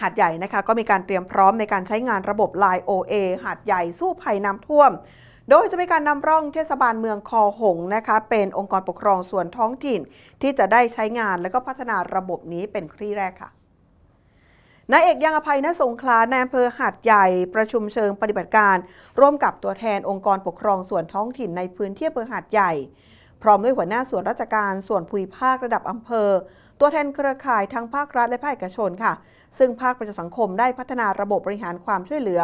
หาดใหญ่นะคะก็มีการเตรียมพร้อมในการใช้งานระบบ Line OA หาดใหญ่สู้ภัยน้ำท่วม โดยจะมีการนำร่องเทศบาลเมืองคอหงนะคะเป็นองค์กรปกครองส่วนท้องถิ่น ที่จะได้ใช้งานและก็พัฒนาระบบนี้เป็นครี่แรกค่ะนายเอกยังอภัยณสงขลานายอำเภอหาดใหญ่ประชุมเชิงปฏิบัติการ ร่วมกับตัวแทนองค์กรปกครองส่วนท้องถิ่นในพื้นที่อำเภอหาดใหญ่ พร้อมด้วยหัวหน้าส่วนราชการส่วนภูมิภาคระดับอำเภอ ตัวแทนเครือข่ายทั้งภาครัฐและภาคเอกชนค่ะ ซึ่งภาคประชาสังคมได้พัฒนาระบบบริหารความช่วยเหลือ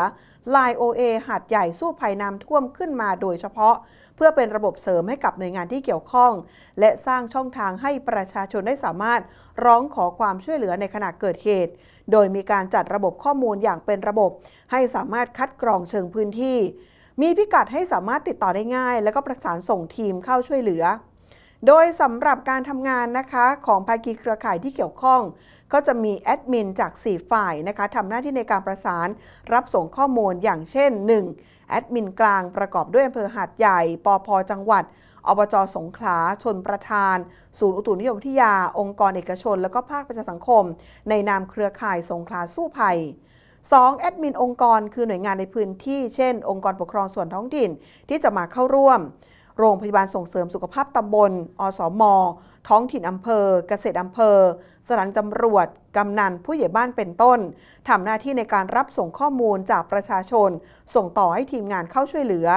Line OA หาดใหญ่สู้ภัยน้ำท่วมขึ้นมาโดยเฉพาะ เพื่อเป็นระบบเสริมให้กับหน่วยงานที่เกี่ยวข้อง และสร้างช่องทางให้ประชาชนได้สามารถร้องขอความช่วยเหลือในขณะเกิดเหตุ โดยมีการจัดระบบข้อมูลอย่างเป็นระบบ ให้สามารถคัดกรองเชิงพื้นที่ มีพิกัดให้สามารถติดต่อได้ง่าย และก็ประสานส่งทีมเข้าช่วยเหลือ โดยสำหรับการทำงานนะคะของภาคีเครือข่ายที่เกี่ยวข้อง ก็จะมีแอดมินจาก 4 ฝ่ายนะคะทำหน้าที่ในการประสานรับส่งข้อมูลอย่างเช่น 1. แอดมินกลางประกอบด้วยอำเภอหาดใหญ่ปอพจังหวัดอบจสงขลา ชนประธาน ศูนย์อุตุนิยมวิทยา องค์กรเอกชน และก็ภาคประชาสังคม ในนามเครือข่ายสงขลาสู้ภัย 2. แอดมินองค์กรคือหน่วยงานในพื้นที่เช่น องค์กรปกครองส่วนท้องถิ่นที่จะมาเข้าร่วม โรงพยาบาลส่งเสริมสุขภาพตำบล อสมท้องถิ่นอำเภอ เกษตรอำเภอ สถานตำรวจ กำนัน ผู้ใหญ่บ้านเป็นต้น ทำหน้าที่ในการรับส่งข้อมูลจากประชาชน ส่งต่อให้ทีมงานเข้าช่วยเหลือ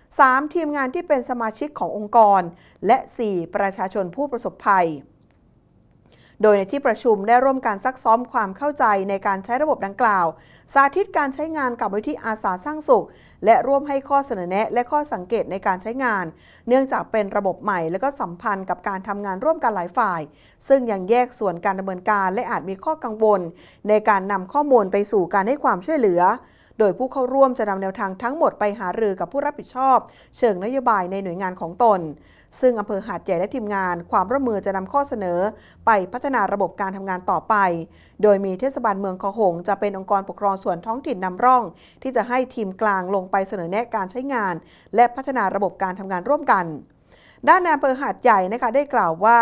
3. ทีมงานที่เป็นสมาชิกขององค์กร และ 4. ประชาชนผู้ประสบภัย โดยในที่ประชุมได้ร่วมการซักซ้อมความเข้าใจในการใช้ระบบดังกล่าว สาธิตการใช้งานกับวิธีอาสาสร้างสุข และร่วมให้ข้อเสนอแนะและข้อสังเกตในการใช้งาน เนื่องจากเป็นระบบใหม่และก็สัมพันธ์กับการทำงานร่วมกันหลายฝ่าย ซึ่งยังแยกส่วนการดำเนินการและอาจมีข้อกังวล ในการนำข้อมูลไปสู่การให้ความช่วยเหลือ โดยผู้เข้าร่วมจะนำแนวทางทั้งหมดไปหารือกับผู้รับผิดชอบ เชิงนโยบายในหน่วยงานของตน ซึ่งอำเภอหาดใหญ่และทีมงาน ความร่วมมือจะนำข้อเสนอ ไปพัฒนาระบบการทำงานต่อไป โดยมีเทศบาลเมืองคอหง จะเป็นองค์กรปกครองส่วนท้องถิ่นนำร่อง ที่จะให้ทีมกลางลงไปเสนอแนะการใช้งาน และพัฒนาระบบการทำงานร่วมกัน ด้านนายอำเภอหาดใหญ่นะคะได้กล่าวว่า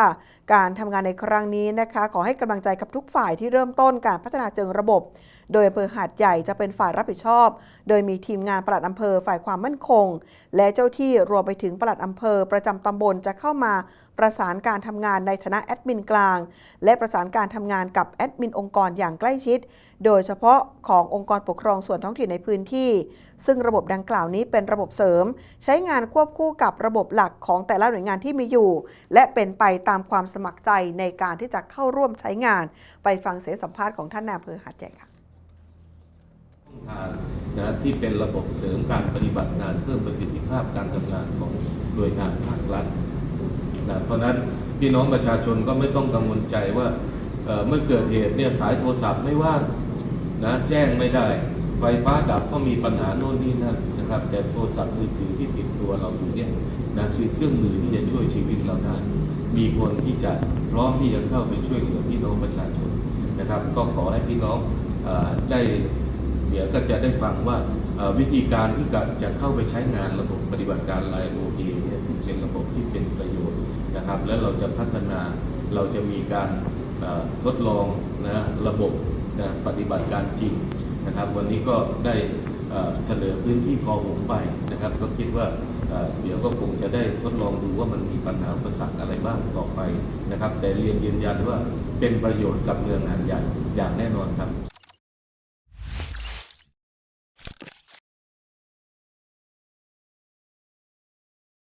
การทำงานในครั้งนี้นะคะขอให้กำลังใจกับทุกฝ่ายที่เริ่มต้นการพัฒนาเชิงระบบ โดยอำเภอหาดใหญ่จะเป็นฝ่ายรับผิดชอบ โดยมีทีมงานปลัดอำเภอฝ่ายความมั่นคง และเจ้าที่รวมไปถึงปลัดอำเภอ ประจำตำบลจะเข้ามาประสานการทำงานในฐานะแอดมินกลาง และประสานการทำงานกับแอดมินองค์กรอย่างใกล้ชิด โดยเฉพาะขององค์กรปกครองส่วนท้องถิ่นในพื้นที่ ซึ่งระบบดังกล่าวนี้เป็นระบบเสริม ใช้งานควบคู่กับระบบหลักของแต่ละหน่วยงานที่มีอยู่ และเป็นไปตามความสมัครใจในการที่จะเข้าร่วมใช้งาน ไปฟังเสียงสัมภาษณ์ของท่านนายอำเภอหาดใหญ่ค่ะทางนะที่เป็นระบบเสริมการปฏิบัติงานเพิ่มประสิทธิภาพการทำงานของหน่วยงานภาครัฐนะเพราะนั้นพี่น้องประชาชนก็ไม่ต้องกังวลใจว่าเเมื่อเกิดเหตุเนี่ยสายโทรศัพท์ไม่ว่างนะแจ้งไม่ได้ไฟฟ้าดับก็มีปัญหาโน่นนี่นั่นนะครับ แต่โทรศัพท์มือถือที่ติดตัว นี่นะคือเครื่องมือที่จะช่วยชีวิตเราได้ มีคนที่จะพร้อมที่จะเข้าไปช่วยเหลือพี่น้องประชาชนนะครับ ก็ขอให้พี่น้องอได้เดี๋ยวก็จะได้ฟังว่าวิธีการที่จะเข้าไปใช้งานระบบปฏิบัติการไลโอเเนี่ยซึ่งเป็นระบบที่เป็นประโยชน์นะครับ แล้วเราจะพัฒนาเราจะมีการทดลองนะระบบนะปฏิบัติการจริงนะครับ วันนี้ก็ได้เสนอพื้นที่คอหงไปนะครับ ก็คิดว่า เดี๋ยวก็คงจะได้ทดลองดูว่ามันมีปัญหาอุปสรรคอะไรบ้างต่อไปนะครับ แต่เรียนยืนยันว่าเป็นประโยชน์กับเมืองหาดใหญ่อย่างแน่นอนครับ